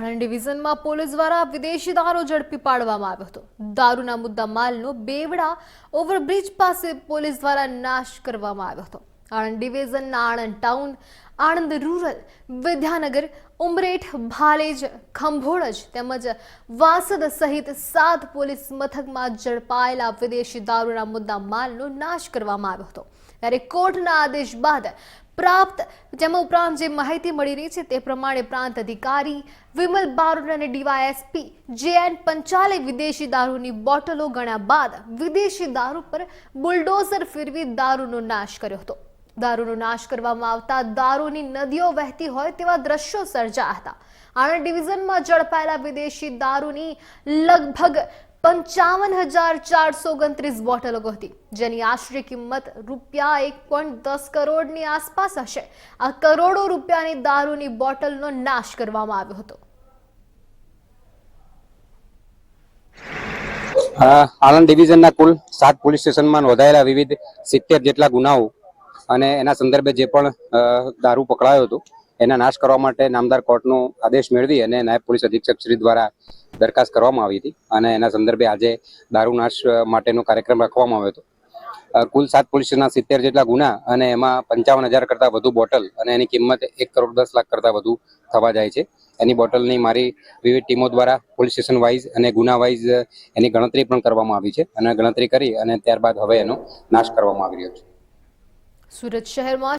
Anand ડિવિઝનમાં police દ્વારા વિદેશી દારૂ ઝડપી પાડવામાં આવ્યો હતો. દારૂના મુદ્દા માલનો બેવડા ઓવરબ્રિજ પાસે પોલીસ દ્વારા નાશ કરવામાં આવ્યો હતો. આણંદ ડિવિઝનના આણંદ ટાઉન, આણંદ રૂરલ, વિદ્યાનગર, ઉમરેઠ, ભાલેજ ખંભોળજ તેમજ વાસદ સહિત સાત પોલીસ મથકમાં ઝડપાયેલા વિદેશી દારૂના મુદ્દા માલનો નાશ કરવામાં આવ્યો હતો. ત્યારે કોર્ટના આદેશ બાદ પ્રાપ્ત જેમાં ઉપરાંત જે માહિતી મળી રહી છે તે પ્રમાણે પ્રાંત અધિકારી વિમલ બારોટ અને ડીવાયએસપી જે એન પંચાલે વિદેશી દારૂની બોટલો ગણ્યા બાદ વિદેશી દારૂ પર બુલડોઝર ફેરવી દારૂનો નાશ કર્યો હતો. દારૂનો નાશ કરવામાં આવતા દારૂની નદીઓ વહેતી હોય તેવા દ્રશ્યો સર્જાયા હતા. આણંદ ડિવિઝનમાં ઝડપાયેલા વિદેશી દારૂની લગભગ પંચાવન હજાર ચારસો ઓગણત્રીસ બોટલો હતી જેની આશરે કિંમત રૂપિયા એક પોઈન્ટ દસ કરોડની આસપાસ હશે. આ કરોડો રૂપિયાની દારૂની બોટલનો નાશ કરવામાં આવ્યો હતો. આણંદ ડિવિઝનના કુલ સાત પોલીસ સ્ટેશનમાં નોંધાયેલા વિવિધ સિત્તેર જેટલા ગુનાઓ અને એના સંદર્ભે જે પણ દારૂ પકડાયો હતો એના નાશ કરવા માટે નામદાર કોર્ટનો આદેશ મેળવી અને નાયબ પોલીસ અધિક્ષક શ્રી દ્વારા દરખાસ્ત કરવામાં આવી હતી. અને એના સંદર્ભે આજે દારૂ નાશ માટેનો કાર્યક્રમ રાખવામાં આવ્યો હતો. કુલ સાત પોલીસના સિત્તેર જેટલા ગુના અને એમાં પંચાવન હજાર કરતાં વધુ બોટલ અને એની કિંમત એક કરોડ દસ લાખ કરતાં વધુ થવા જાય છે. એની બોટલની મારી વિવિધ ટીમો દ્વારા પોલીસ સ્ટેશન વાઇઝ અને ગુના વાઇઝ એની ગણતરી પણ કરવામાં આવી છે. અને ગણતરી કરી અને ત્યારબાદ હવે એનો નાશ કરવામાં આવી રહ્યો છે. સુરત શહેરમાં